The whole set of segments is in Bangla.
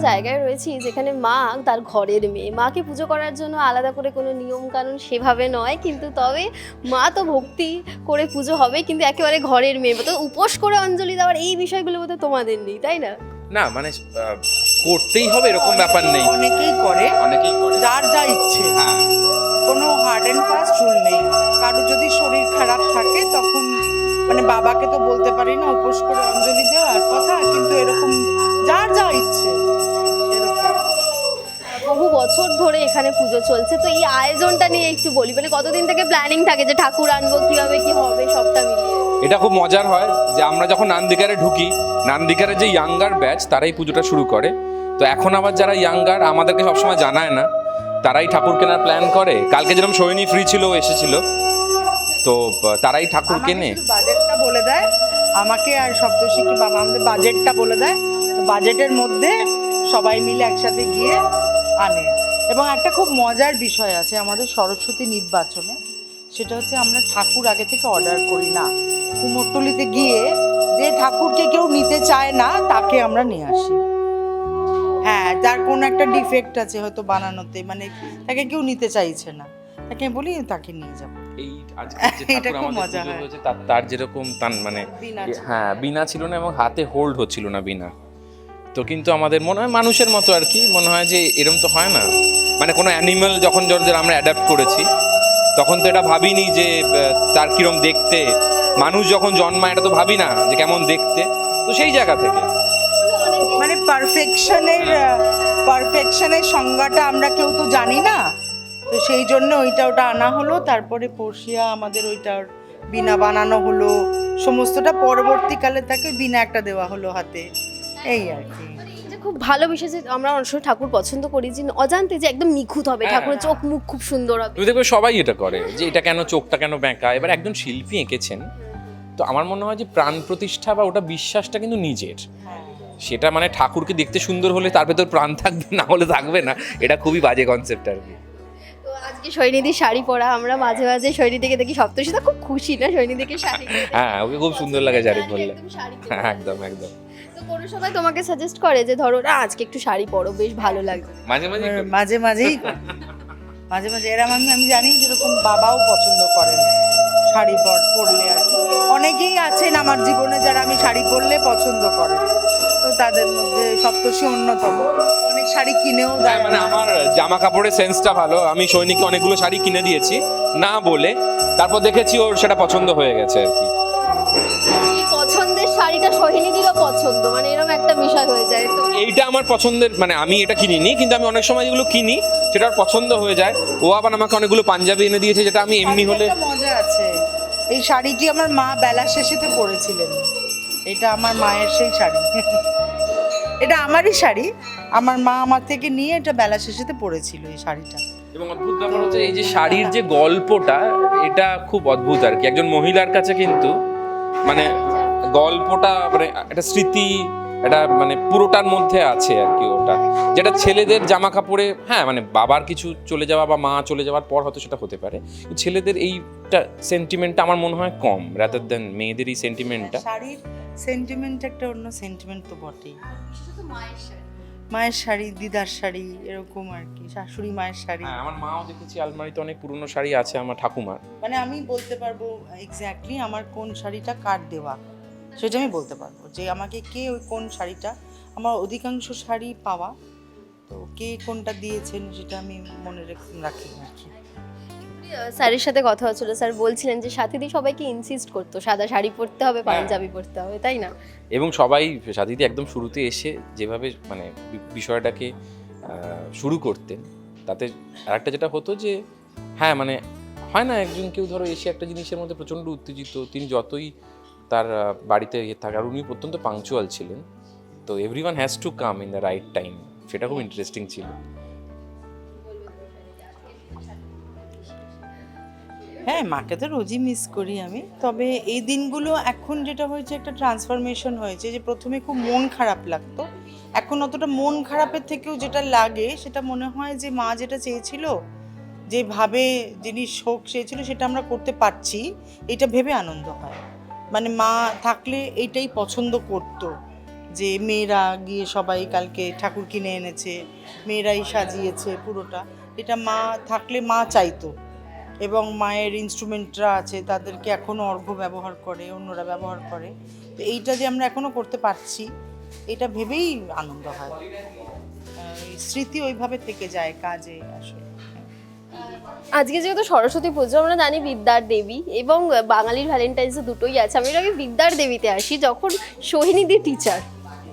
জায়গায় রয়েছি যেখানে মা তার ঘরের মেয়ে। মাকে পুজো করার জন্য আলাদা করে কোনো নিয়ম কানুন সেভাবে নয় কিন্তু তবে মা তো ভক্তি করে পুজো হবে কিন্তু একেবারে ঘরের মেয়ে তো উপোস করে অঞ্জলি দেওয়ার এই বিষয়গুলো বোধহয় তোমাদের নেই তাই না? না মানে করতেই হবে এরকম ব্যাপার নেই। অনেকেই করে অনেকেই করে। যার যা ইচ্ছে। হ্যাঁ। কোনো হার্ড অ্যান্ড ফাস্ট রুল নেই। কারও যদি শরীর খারাপ থাকে তখন মানে বাবাকে তো বলতে পারি না উপোস করে অঞ্জলি দেওয়ার কথা কিন্তু এরকম যার যা ইচ্ছে বহু বছর ধরে এখানে পুজো চলছে তো এই আয়োজনটা নিয়ে একটু বলি মানে কতদিন থেকে প্ল্যানিং থাকে যে ঠাকুর আনব কীভাবে কি হবে সবটা মিলিয়ে? এটা খুব মজার হয় যে আমরা যখন নান্দিকারে ঢুকি নান্দিকারে যে ইয়াঙ্গার ব্যাচ তারাই পুজোটা শুরু করে। তো এখন আবার যারা ইয়াঙ্গার আমাদেরকে সবসময় জানায় না তারাই ঠাকুর কেনার প্ল্যান করে। কালকে যেরকম সৈনী ফ্রি ছিল এসেছিল। তো তারাই ঠাকুর কেনে? বাজেটটা বলে দেয়। আমাকে আর সপ্তর্ষিকে বাবা আমাদের বাজেটটা বলে দেয়। বাজেটের মধ্যে সবাই মিলে একসাথে গিয়ে আনে। এবং একটা খুব মজার বিষয় আছে আমাদের সরস্বতী নির্বাচনে। সেটা হচ্ছে আমরা ঠাকুর আগে থেকে অর্ডার করি না। কুমোরটুলিতে গিয়ে যে ঠাকুরকে কেউ নিতে চায় না তাকে আমরা নিয়ে আসি। হ্যাঁ তার কোনো একটা ডিফেক্ট আছে হয়তো বানানোতে। মানে তাকে কেউ নিতে চাইছে না। তাকে বলি তাকে নিয়ে যাব এই আজকে যে ঠাকুর আমাদের পুজো হয়েছে তার তার যেরকম তার মানে হ্যাঁ বিনা ছিল। না এবং হাতে হোল্ড হচ্ছিল না বিনা। তো কিন্তু আমাদের মনে হয় মানুষের মতো আর কি মনে হয় যে এরম তো হয় না। মানে কোনো অ্যানিমাল যখন যাদের আমরা অ্যাডাপ্ট করেছি তখন তো এটা ভাবিনি যে তার কিরম দেখতে। মানুষ যখন জন্মায় এটা তো ভাবি না যে কেমন দেখতে। তো সেই জায়গা থেকে। মানে পারফেকশনের পারফেকশনের সংজ্ঞাটা আমরা কেউ তো জানি না। তো সেই জন্য ওইটা ওটা আনা হলো তারপরে পড়শিয়া আমাদের ওইটার বিনা বানানো হলো। সমস্তটা পরবর্তীকালে তাকে বিনা একটা দেওয়া হলো হাতে। এই আর কি। যে খুব ভালো বিষয় যে আমরা অনেক সময় ঠাকুর পছন্দ করি যে অজান্তে যে একদম নিখুঁত হবে হ্যাঁ, ঠাকুরের চোখ মুখ খুব সুন্দর হবে। তুমি দেখবে সবাই এটা করে যে এটা কেন চোখটা কেন বেঁকা এবার একজন শিল্পী এঁকেছেন তো আমার মনে হয় যে প্রাণ প্রতিষ্ঠা বা ওটা বিশ্বাসটা কিন্তু নিজের। সেটা মানে ঠাকুরকে দেখতে সুন্দর হলে তার ভেতর প্রাণ থাকবে না হলে থাকবে না এটা খুবই বাজে কনসেপ্ট আর কি। আজকে সৈনিধির শাড়ি পরা আমরা মাঝে মাঝে সৈনিধিকে দেখি সপ্তশীতা খুব খুশি না সৈনিধিকে শাড়ি হ্যাঁ ওকে খুব সুন্দর লাগে শাড়ি পরলে। একদম। হ্যাঁ একদম একদম। তো কোনো সময় তোমাকে সাজেস্ট করে যে ধরো না আজকে একটু শাড়ি পরো বেশ ভালো লাগবে। মাঝে মাঝে মাঝে মাঝেই মাঝে মাঝে এরা আমি আমি জানি যেরকম বাবাও পছন্দ করেন। শাড়ি পর পরলে আর কি। অনেকেই আছেন আমার জীবনে যারা আমি শাড়ি পরলে পছন্দ করে। তো তাদের মধ্যে সপ্তষী অন্যতম। অনেক শাড়ি কিনেও হ্যাঁ, দেয় মানে আমার জামা কাপড়ের সেন্সটা ভালো। আমি সৈনিককে অনেকগুলো শাড়ি কিনে দিয়েছি না বলে। তারপর দেখেছি ওর সেটা পছন্দ হয়ে গেছে আর কি শাড়িটা সোহিনীদিরও পছন্দ মানে এরকম একটা বিষয় হয়ে যায় তো এইটা আমার পছন্দের মানে আমি এটা কিনিনি কিন্তু আমি অনেক সময় যেগুলো কিনি সেটা ওর পছন্দ হয়ে যায়। ও আবার আমাকে অনেকগুলো পাঞ্জাবি এনে দিয়েছে যেটা আমি এমনি হলে একটা মজা আছে। এই শাড়িটি আমার মা বেলা শেষেতে পরেছিলেন। এটা আমার মায়ের সেই শাড়ি। এটা আমারই শাড়ি। আমার মা আমার থেকে নিয়ে এটা বেলা শেষেতে পরেছিল এই শাড়িটা। এবং অদ্ভুত ব্যাপার হচ্ছে এই যে শাড়ির যে গল্পটা এটা খুব অদ্ভুত আর কি। একজন মহিলার কাছে কিন্তু মানে গল্পটা মানে একটা স্মৃতি এটা মানে পুরোটার মধ্যে আছে আর কি ওটা। যেটা ছেলেদের জামা কাপড়ে হ্যাঁ মানে বাবার কিছু চলে যাওয়া বা মা চলে যাওয়ার পর হয়তো সেটা হতে পারে। ছেলেদের এইটা সেন্টিমেন্টটা আমার মনে হয় কম রাদার দেন মেয়েদের এই সেন্টিমেন্টটা শাড়ির সেন্টিমেন্ট একটা অন্য সেন্টিমেন্ট তো বটেই। মায়ের শাড়ি। দিদার শাড়ি এরকম আর কি শাশুড়ি মায়ের শাড়ি। হ্যাঁ আমার মাও দেখেছি আলমারিতে অনেক পুরনো শাড়ি আছে আমার ঠাকুমার। মানে আমি বলতে পারব এক্স্যাক্টলি আমার কোন শাড়িটা কার দেওয়া। সেটা আমি বলতে পারব যে আমাকে কে ওই কোন শাড়িটা আমার অধিকাংশ শাড়ি পাওয়া তো কে কোনটা দিয়েছেন সেটা আমি মনে রেখ- রাখি আর কি। স্যারের সাথে কথা হচ্ছিল স্যার বলছিলেন যে সাথীদি সবাইকে ইনসিস্ট করতো সাদা শাড়ি পরতে হবে পাঞ্জাবি পরতে হবে তাই না? এবং সবাই সাথীদি একদম শুরুতে এসে যেভাবে মানে বিষয়টাকে শুরু করতেন তাতে আরেকটা যেটা হতো যে হ্যাঁ মানে হয় না একজন কেউ ধরো এসে একটা জিনিসের মধ্যে প্রচণ্ড উত্তেজিত তিনি যতই তার বাড়িতে ইয়ে থাকার উনি অত্যন্ত পাংচুয়াল ছিলেন। তো everyone has to come in the right time সেটা খুব ইন্টারেস্টিং ছিল। হ্যাঁ মাকে তো রোজই মিস করি আমি। তবে এই দিনগুলো এখন যেটা হয়েছে, একটা ট্রান্সফরমেশন হয়েছে যে প্রথমে খুব মন খারাপ লাগতো। এখন অতটা মন খারাপের থেকেও যেটা লাগে, সেটা মনে হয় যে মা যেটা চেয়েছিল, যেভাবে জিনিস হোক, চেয়েছিল, সেটা আমরা করতে পারছি, এটা ভেবে আনন্দ হয়। মানে মা থাকলে এইটাই পছন্দ করতো যে মেয়েরা গিয়ে সবাই কালকে ঠাকুর কিনে এনেছে, মেয়েরাই সাজিয়েছে পুরোটা। এটা মা থাকলে মা চাইতো এবং মায়ের ইনস্ট্রুমেন্টরা আছে, তাদেরকে এখনও অর্ঘ্য ব্যবহার করে, অন্যরা ব্যবহার করে। তো এইটা যে আমরা এখনও করতে পারছি, এটা ভেবেই আনন্দ হয়। স্মৃতি ওইভাবে থেকে যায় কাজে আসলে। আজকে যেহেতু সরস্বতী পুজো আমরা জানি বিদ্যার দেবী এবং বাঙালির ভ্যালেন্টাইন্স দুটোই আছে। আমি আগে বিদ্যার দেবীতে আসি যখন সোহিনীদি টিচার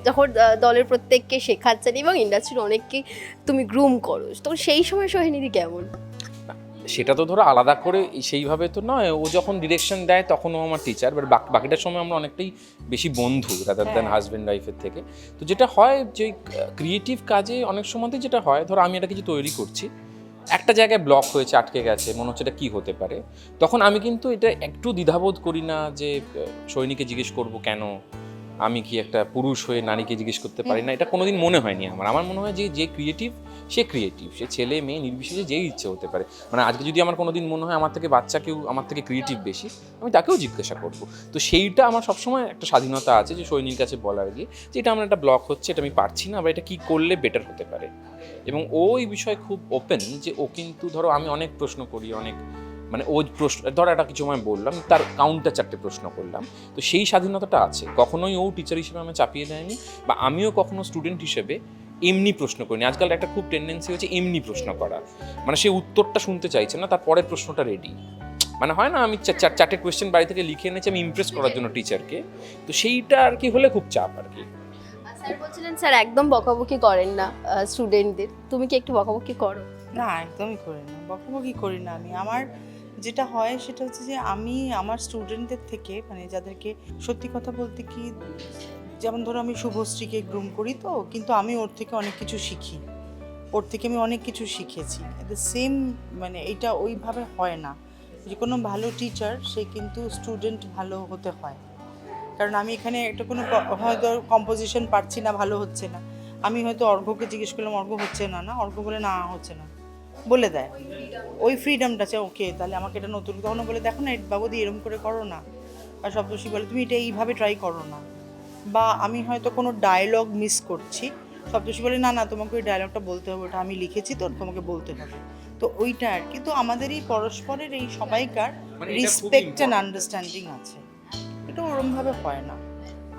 যখন দলের প্রত্যেককে শেখাচ্ছেন এবং ইন্ডাস্ট্রির অনেককে তুমি গ্রুম করো। তো সেই সময় সোহিনীদি কেমন? সেটা তো ধরো আলাদা করে সেইভাবে তো নয়। ও যখন ডিরেকশন দেয় তখন ও আমার টিচার বাট বাকিটার সময় আমরা অনেকটাই বেশি বন্ধু রাদার দ্যান হাজব্যান্ড ওয়াইফের থেকে। তো যেটা হয় যে ক্রিয়েটিভ কাজে অনেক সময়তেই যেটা হয় ধরো আমি একটা কিছু তৈরি করছি একটা জায়গায় ব্লক হয়েছে আটকে গেছে মনে হচ্ছে এটা কী হতে পারে? তখন আমি কিন্তু এটা একটু দ্বিধাবোধ করি না যে সৈনিকে জিজ্ঞেস করব কেন? আমি কি একটা পুরুষ হয়ে নারীকে জিজ্ঞেস করতে পারি না? এটা কোনোদিন মনে হয়নি আমার। আমার মনে হয় যে যে ক্রিয়েটিভ সে ক্রিয়েটিভ সে ছেলে, মেয়ে, নির্বিশেষে যেই ইচ্ছে হতে পারে। মানে আজকে যদি আমার কোনোদিন মনে হয় আমার থেকে বাচ্চা কেউ আমার থেকে ক্রিয়েটিভ বেশি, আমি তাকেও জিজ্ঞাসা করব। তো সেইটা আমার সবসময় একটা স্বাধীনতা আছে যে সৈনির কাছে বলার গিয়ে যে এটা আমার একটা ব্লক হচ্ছে, এটা আমি পারছি না, বা এটা কী করলে বেটার হতে পারে। এবং ও এই বিষয়ে খুব ওপেন যে ও কিন্তু, ধরো আমি অনেক প্রশ্ন করি, অনেক মানে ও প্রশ্ন, ধরো একটা কিছু আমি বললাম, তার কাউন্টার চারটে প্রশ্ন করলাম, তো সেই স্বাধীনতাটা আছে। কখনোই ও টিচার হিসেবে আমি চাপিয়ে দেয়নি, বা আমিও কখনো স্টুডেন্ট হিসেবে এমনি প্রশ্ন করিনি। আজকাল একটা খুব টেন্ডেন্সি হচ্ছে এমনি প্রশ্ন করা। মানে সে উত্তরটা শুনতে চাইছে না তার পরের প্রশ্নটা রেডি মানে হয় না আমি চারটে কোয়েশ্চেন বাড়ি থেকে লিখে এনেছি আমি ইমপ্রেস করার জন্য টিচারকে তো সেইটা আর কি হলে খুব চাপ আর কি। স্যার বলছিলেন স্যার একদম বকাবকি করেন না স্টুডেন্টদের তুমি কি একটু বকাবকি করো? না একদমই করি না বকাবকি করি না আমি। আমার যেটা হয় সেটা হচ্ছে যে আমি আমার স্টুডেন্টদের থেকে মানে যাদেরকে সত্যি কথা বলতে কি যেমন ধরো আমি শুভশ্রীকে গ্রুম করি তো, কিন্তু আমি ওর থেকে অনেক কিছু শিখি। ওর থেকে আমি অনেক কিছু শিখেছি। দ্য সেম মানে এটা ওইভাবে হয় না। যে কোনো ভালো টিচার সে কিন্তু স্টুডেন্ট ভালো হতে হয়। কারণ আমি এখানে একটা কোনো হয়তো কম্পোজিশন পারছি না, ভালো হচ্ছে না। আমি হয়তো অর্ঘ্যকে জিজ্ঞেস করলাম, অর্ঘ্য হচ্ছে না না? অর্ঘ্য বলে, না, হচ্ছে না। বলে দেয়। ওই ফ্রিডমটা আছে, ওকে, তাহলে আমাকে এটা নতুন তখন বলে, দেখো না বাবুদি এরম করে করো না। আর সপ্তর্ষি বলে, তুমি এটা এইভাবে ট্রাই করো না। বা আমি হয়তো কোনো ডায়লগ মিস করছি সপ্তষী বলে না না তোমাকে ওই ডায়লগটা বলতে হবে ওটা আমি লিখেছি তো তোমাকে বলতে হবে। তো ওইটা আর কি। তো আমাদের এই পরস্পরের এই সবাইকার রিসপেক্ট অ্যান্ড আন্ডারস্ট্যান্ডিং আছে। এটা ওরমভাবে হয় না।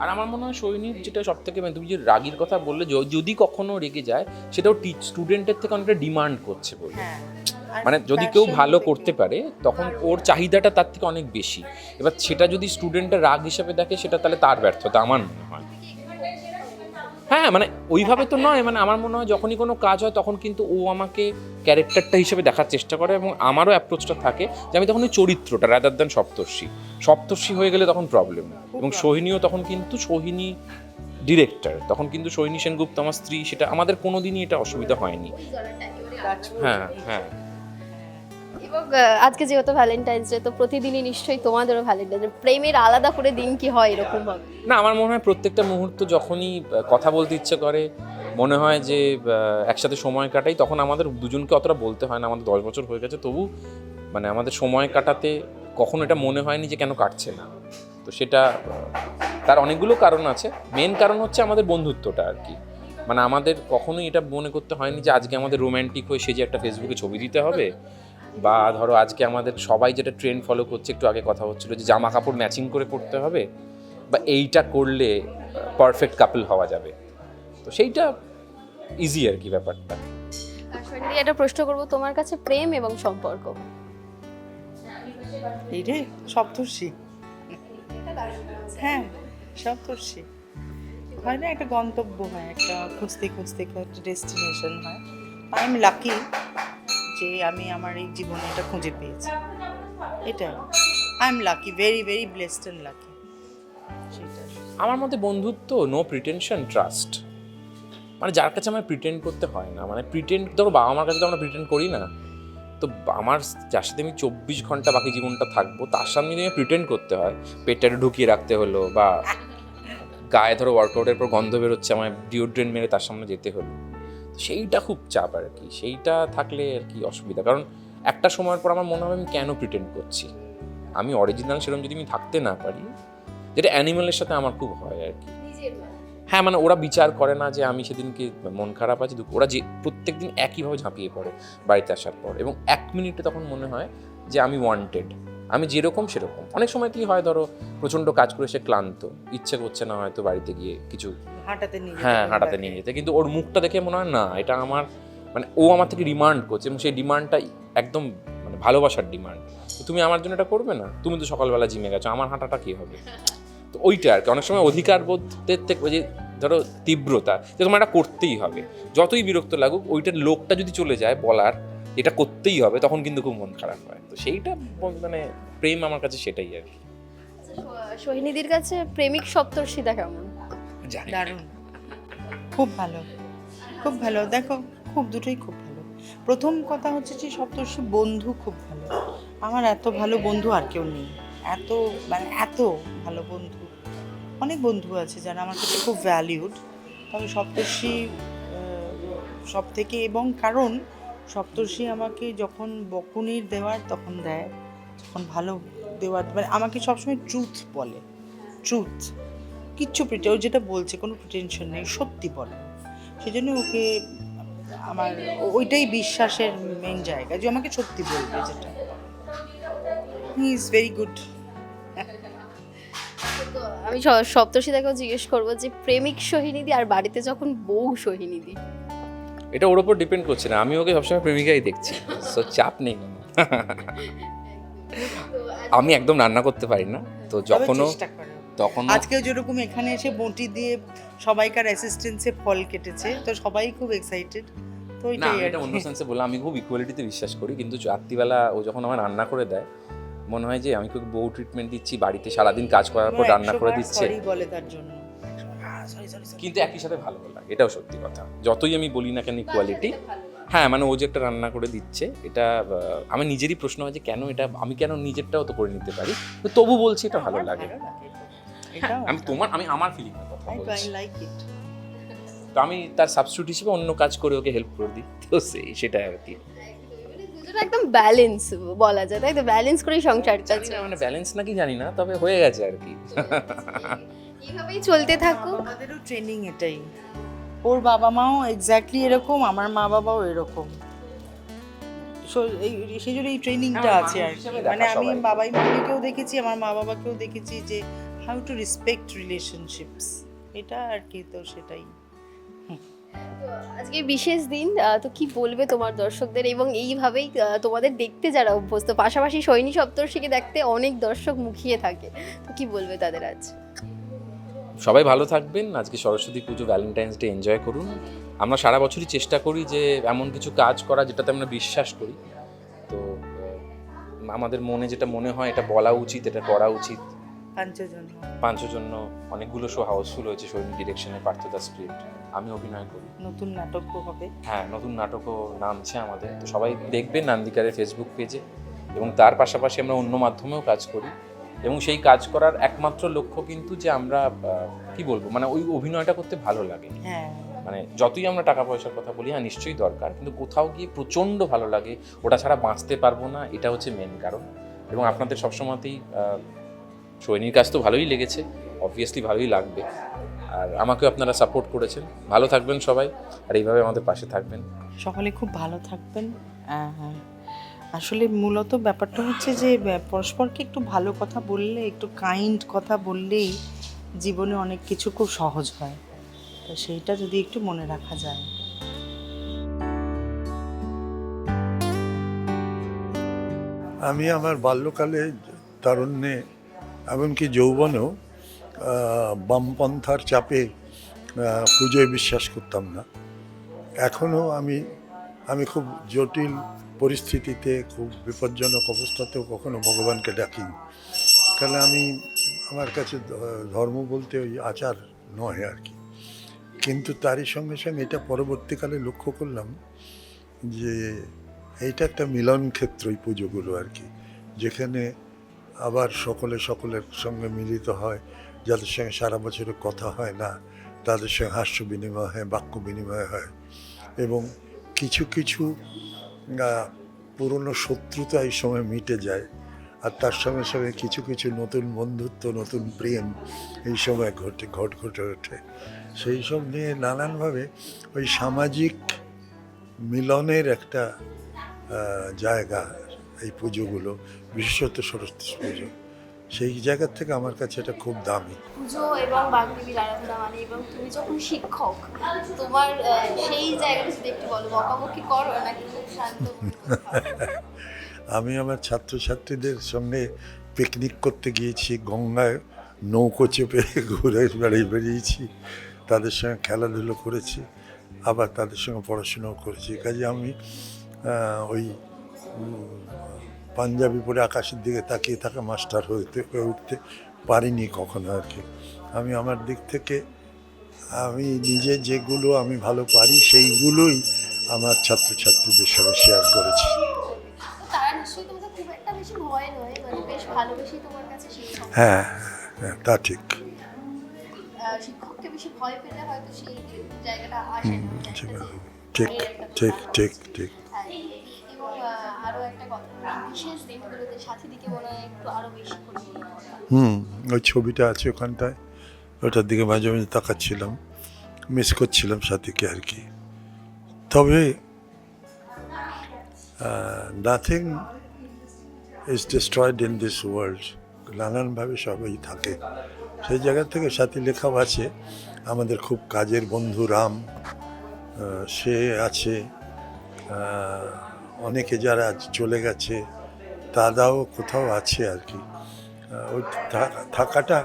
আর আমার মনে হয় সৈনিক যেটা সব থেকে তুমি যে রাগির কথা বললে যদি কখনো রেগে যায় সেটাও স্টুডেন্টের থেকে অনেকটা ডিমান্ড করছে বলে। হ্যাঁ মানে যদি কেউ ভালো করতে পারে তখন ওর চাহিদাটা তার থেকে অনেক বেশি। এবার সেটা যদি স্টুডেন্টের রাগ হিসাবে দেখে সেটা তাহলে তার ব্যর্থতা আমার মনে হয়। হ্যাঁ মানে ওইভাবে তো নয় মানে আমার মনে হয় যখনই কোনো কাজ হয় তখন কিন্তু ও আমাকে ক্যারেক্টারটা হিসেবে দেখার চেষ্টা করে এবং আমারও অ্যাপ্রোচটা থাকে যে আমি তখন ওই চরিত্রটা রাদার দেন সপ্তর্ষি। সপ্তর্ষি হয়ে গেলে তখন প্রবলেম এবং সোহিনীও তখন কিন্তু সোহিনী ডিরেক্টর তখন কিন্তু সোহিনী সেনগুপ্ত আমার স্ত্রী সেটা আমাদের কোনোদিনই এটা অসুবিধা হয়নি। হ্যাঁ হ্যাঁ। এবং আজকে যেহেতু ভ্যালেন্টাইন্স ডে তো প্রতিদিনই নিশ্চয়ই তোমাদেরও ভ্যালেন্টাইন্স ডে প্রেমের আলাদা করে দিন কি হয় এরকম ভাবে? না, আমার মনে হয় প্রত্যেকটা মুহূর্ত যখনই কথা বলতে ইচ্ছে করে, মনে হয় যে একসাথে সময় কাটাই, তখন আমাদের দুজনকে অতটা বলতে হয় না। আমাদের দশ বছর হয়ে গেছে, তবু মানে আমাদের সময় কাটাতে কখনো এটা মনে হয়নি যে কেন কাটছে না। তো সেটা তার অনেকগুলো কারণ আছে। মেন কারণ হচ্ছে আমাদের বন্ধুত্বটা আর কি। মানে আমাদের কখনোই এটা মনে করতে হয়নি যে আজকে আমাদের রোম্যান্টিক হয়ে সে যে একটা ফেসবুকে ছবি দিতে হবে বা ধরো আজকে আমাদের সবাই যেটা ট্রেন্ড ফলো করছে একটু আগে কথা হচ্ছিল যে জামা কাপড় ম্যাচিং করে পড়তে হবে বা এইটা করলে পারফেক্ট কাপল হওয়া যাবে। তো সেইটা ইজি আর কি ব্যাপারটা। একটা প্রশ্ন করব তোমার কাছে প্রেম এবং সম্পর্ক? এই রে সপ্তর্ষি। হ্যাঁ সপ্তর্ষি। হয় না একটা গন্তব্য হয় একটা খুঁজতে খুঁজতে একটা ডেস্টিনেশন হয়। আই এম লাকি যে আমি আমার এই জীবনে এটা খুঁজে পেয়েছি। এটা I am lucky very very blessed and lucky আমার মতে বন্ধুত্ব নো প্রিটেনশন ট্রাস্ট মানে যার কাছে আমার প্রিটেন্ড করতে হয় না। মানে প্রিটেন্ড ধরো বাবা মার কাছে তো আমরা প্রিটেন্ড করি না। তো আমার যার সাথে আমি চব্বিশ ঘণ্টা বাকি জীবনটা থাকব, তার সামনে যদি আমি প্রিটেন্ড করতে হয় পেটটা ঢুকিয়ে রাখতে হলো বা গায়ে ধরো ওয়ার্কআউটের পর গন্ধ বেরোচ্ছে, আমায় ডিওড্রেন্ট মেরে তার সামনে যেতে হলো। সেইটা খুব চাপ আর কি সেইটা থাকলে আর কি অসুবিধা। কারণ একটা সময়ের পর আমার মনে হবে আমি কেন প্রিটেন্ড করছি? আমি অরিজিনাল সেরকম যদি আমি থাকতে না পারি যেটা অ্যানিমেলের সাথে আমার খুব হয় আর কি। হ্যাঁ মানে ওরা বিচার করে না যে আমি সেদিনকে মন খারাপ আছে ওরা যে প্রত্যেক দিন একইভাবে ঝাঁপিয়ে পড়ে বাড়িতে আসার পর। এবং এক মিনিটে তখন মনে হয় যে আমি ওয়ান্টেড আমি যেরকম সেরকম। অনেক সময় কি হয় ধরো প্রচণ্ড কাজ করে সে ক্লান্ত। ইচ্ছে করছে না হয়তো বাড়িতে গিয়ে কিছু হাঁটাতে নিয়ে হ্যাঁ হাঁটাতে নিয়ে যেতে। কিন্তু ওর মুখটা দেখে মনে হয় না এটা আমার মানে ও আমার থেকে ডিমান্ড করছে এবং সেই ডিমান্ডটা একদম মানে ভালোবাসার ডিমান্ড। তুমি আমার জন্য এটা করবে না? তুমি তো সকালবেলা জিমে গেছো আমার হাঁটাটা কী হবে? তো ওইটা আর কি। অনেক সময় অধিকার বোধের থেকে ওই যে ধরো তীব্রতা যে তোমার এটা করতেই হবে। যতই বিরক্ত লাগুক ওইটার লোকটা যদি চলে যায় বলার এটা করতেই হবে তখন কিন্তু খুব মন খারাপ হয়। তো সেইটা মানে প্রেম আমার কাছে সেটাই আর কি। সোহিনীদির কাছে প্রেমিক সপ্তর্ষিতা কেমন? জানি। দারুণ। খুব ভালো। খুব ভালো। দেখো খুব দুটোই খুব ভালো। প্রথম কথা হচ্ছে যে সপ্তর্ষি বন্ধু খুব ভালো। আমার এত ভালো বন্ধু আর কেউ নেই। এত মানে এত ভালো বন্ধু। অনেক বন্ধু আছে যারা আমার কাছে খুব ভ্যালিউড তবে সপ্তর্ষি সব থেকে এবং কারণ সপ্তর্ষি আমাকে যখন বকুনির দেওয়ার তখন দেয়, যখন ভালো দেওয়ার মানে আমাকে সবসময় ট্রুথ বলে ট্রুথ কিচ্ছু প্রিটে ও যেটা বলছে কোনো প্রিটেনশন নেই, সত্যি বলে। সেই জন্য ওকে আমার ওইটাই বিশ্বাসের মেন জায়গা, যে আমাকে সত্যি বলবে যেটা। হি ইজ ভেরি গুড আমি স- সপ্তর্ষিতাকেও জিজ্ঞেস করব যে, প্রেমিক সোহিনীদি আর বাড়িতে যখন বউ সোহিনীদি এটা ওর ওপর ডিপেন্ড করছে না। আমি ওকে সবসময় প্রেমিকাই দেখছি। সো চাপ নেই। আমি একদম রান্না করতে পারি না। তো যখনও তখন আজকেও যেরকম এখানে এসে বটি দিয়ে সবাইকার অ্যাসিস্ট্যান্সে ফল কেটেছে তো সবাই খুব এক্সাইটেড তো না এটা অন্য সেন্সে বললাম আমি খুব ইকুয়ালিটিতে বিশ্বাস করি। কিন্তু রাত্রিবেলা ও যখন আমার রান্না করে দেয় মনে হয় যে আমি খুব বউ ট্রিটমেন্ট দিচ্ছি বাড়িতে সারাদিন কাজ করার পর রান্না করে দিচ্ছে। বলে তার জন্য। কিন্তু একই সাথে ভালো লাগে এটাও সত্যি কথা। যতই আমি বলি না কেন কোয়ালিটি হ্যাঁ মানে ও যে একটা রান্না করে দিচ্ছে এটা আমার নিজেরই প্রশ্ন হয় যে কেন এটা আমি কেন নিজেরটাও তো করে নিতে পারি? তো তবু বলছি এটা ভালো লাগে। এটাও আমি তোমার আমি আমার ফিলিং কথা আই বলছি। লাইক ইট তো আমি তার সাবস্টিটিউট হিসেবে অন্য কাজ করে ওকে হেল্প করে দিই তো সেই সেটাই আর কি। একদম ব্যালেন্স বলা যায় তাই তো? ব্যালেন্স করেই সংসারটা মানে ব্যালেন্স নাকি জানি না তবে হয়ে গেছে আর কি। এইভাবেই চলতে থাকুক। আমাদেরও ট্রেনিং এটাই। ওর বাবা মাও এক্স্যাক্টলি এরকম আমার মা বাবাও এরকম। এই সেই জন্য এই ট্রেনিংটা আছে আর কি। মানে আমি বাবাই মামিকেও দেখেছি আমার মা বাবাকেও দেখেছি যে হাউ টু রেসপেক্ট রিলেশনশিপস এটা আর কি তো সেটাই। আজকে বিশেষ দিন আহ, তো কি বলবে তোমার দর্শকদের? এবং এইভাবেই তোমাদের দেখতে যারা অভ্যস্ত পাশাপাশি সৈনী সপ্তর্ষিকে দেখতে অনেক দর্শক মুখিয়ে থাকে। তো কি বলবে তাদের আজ? সবাই ভালো থাকবেন। আজকে সরস্বতী পুজো ভ্যালেন্টাইন্স ডে এনজয় করুন। আমরা সারা বছরই চেষ্টা করি যে এমন কিছু কাজ করা যেটাতে আমরা বিশ্বাস করি। তো আমাদের মনে যেটা মনে হয় এটা বলা উচিত এটা করা উচিত। পাঞ্চজন। পাঁচের অনেকগুলো শো হাউসফুল হয়েছে সৈনিক ডিরেকশনে পার্থদা স্ক্রিপ্ট আমি অভিনয় করি। নতুন নাটকও হবে। হ্যাঁ নতুন নাটকও নামছে আমাদের। তো সবাই দেখবেন নান্দিকারের ফেসবুক পেজে এবং তার পাশাপাশি আমরা অন্য মাধ্যমেও কাজ করি। এবং সেই কাজ করার একমাত্র লক্ষ্য কিন্তু যে আমরা কি বলব মানে ওই অভিনয়টা করতে ভালো লাগে। হ্যাঁ। মানে যতই আমরা টাকা পয়সার কথা বলি হ্যাঁ নিশ্চয়ই দরকার কিন্তু কোথাও গিয়ে প্রচণ্ড ভালো লাগে ওটা ছাড়া বাঁচতে পারব না এটা হচ্ছে মেন কারণ। এবং আপনাদের সবসময়তেই সৈনির কাজ তো ভালোই লেগেছে অবভিয়াসলি ভালোই লাগবে। আর আমাকেও আপনারা সাপোর্ট করেছেন। ভালো থাকবেন সবাই আর এইভাবে আমাদের পাশে থাকবেন। সকলে খুব ভালো থাকবেন। হ্যাঁ হ্যাঁ। আসলে মূলত ব্যাপারটা হচ্ছে যে পরস্পরকে একটু ভালো কথা বললে, একটু কাইন্ড কথা বললেই জীবনে অনেক কিছু খুব সহজ হয়। তো সেইটা যদি একটু মনে রাখা যায়। আমি আমার বাল্যকালে তারুণ্যে, এমনকি যৌবনেও বামপন্থার চাপে পুজোয় বিশ্বাস করতাম না। এখনও আমি আমি খুব জটিল পরিস্থিতিতে খুব বিপজ্জনক অবস্থাতেও কখনো ভগবানকে ডাকি কারণ আমি আমার কাছে ধর্ম বলতে ওই আচার নয় আর কি। কিন্তু তারই সঙ্গে সঙ্গে এটা পরবর্তীকালে লক্ষ্য করলাম যে এইটা একটা মিলন ক্ষেত্র এই পুজোগুলো আর কি। যেখানে আবার সকলে সকলের সঙ্গে মিলিত হয়, যাদের সঙ্গে সারা বছরে কথা হয় না, তাদের সঙ্গে হাস্য বিনিময় হয়, বাক্য বিনিময় হয় এবং কিছু কিছু পুরনো শত্রুতা এই সময় মিটে যায়। আর তার সঙ্গে সঙ্গে কিছু কিছু নতুন বন্ধুত্ব, নতুন প্রেম এই সময় ঘটে, ঘট, ঘটে ওঠে। সেই সব নিয়ে নানানভাবে ওই সামাজিক মিলনের একটা জায়গা এই পুজোগুলো, বিশেষত সরস্বতী পুজো। সেই জায়গা থেকে আমার কাছে এটা খুব দামি। পুজো এবং বাগদেবীর আরাধনা মানে এবং তুমি যখন শিক্ষক তোমার সেই জায়গাটা যদি একটু বলো বকাবকি করো নাকি খুব শান্ত? আমি আমার ছাত্রছাত্রীদের সঙ্গে পিকনিক করতে গিয়েছি গঙ্গায় নৌকো চেপে ঘুরে বেড়িয়ে বেরিয়েছি তাদের সঙ্গে খেলাধুলো করেছি আবার তাদের সঙ্গে পড়াশোনাও করেছি। কাজে আমি ওই পাঞ্জাবি পরে আকাশের দিকে তাকিয়ে থাকা মাস্টার হতে হয়ে উঠতে পারিনি কখনো আর কি। আমি আমার দিক থেকে আমি নিজে যেগুলো আমি ভালো পারি সেইগুলোই আমার ছাত্রছাত্রীদের সঙ্গে শেয়ার করেছি। মানে হ্যাঁ হ্যাঁ তা ঠিক। ঠিক ঠিক ঠিক ঠিক। বিশেষ দিনগুলোতে সাথীদিকে মনে হয় একটু আরও বেশি হুম, ওই ছবিটা আছে ওখানটায়, ওটার দিকে মাঝে মাঝে তাকাচ্ছিলাম মিস করছিলাম সাথীকে আর কি। তবে nothing is destroyed in this world নানানভাবে সবই থাকে। সেই জায়গা থেকে সাথী লেখাও আছে, আমাদের খুব কাজের বন্ধু রাম সে আছে অনেকে যারা চলে গেছে দাদাও কোথাও আছে আর কি। ওই থাকাটা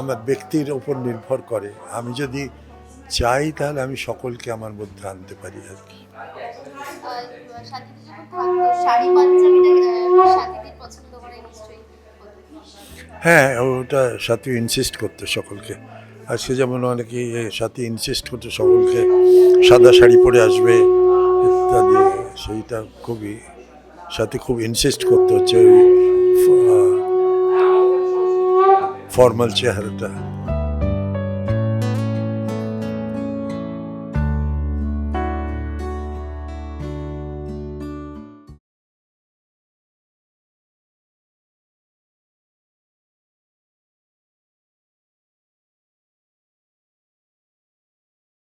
আমার ব্যক্তির ওপর নির্ভর করে। আমি যদি চাই তাহলে আমি সকলকে আমার মধ্যে আনতে পারি আর কি। হ্যাঁ ওটা সাথী ইনসিস্ট করতো সকলকে। আজকে যেমন অনেকে সাথী ইনসিস্ট করতো সকলকে, সাদা শাড়ি পরে আসবে ইত্যাদি, সেইটা খুবই সাথী খুব ইনসিস্ট করতে হচ্ছে ওই ফর্মাল চেহারাটা।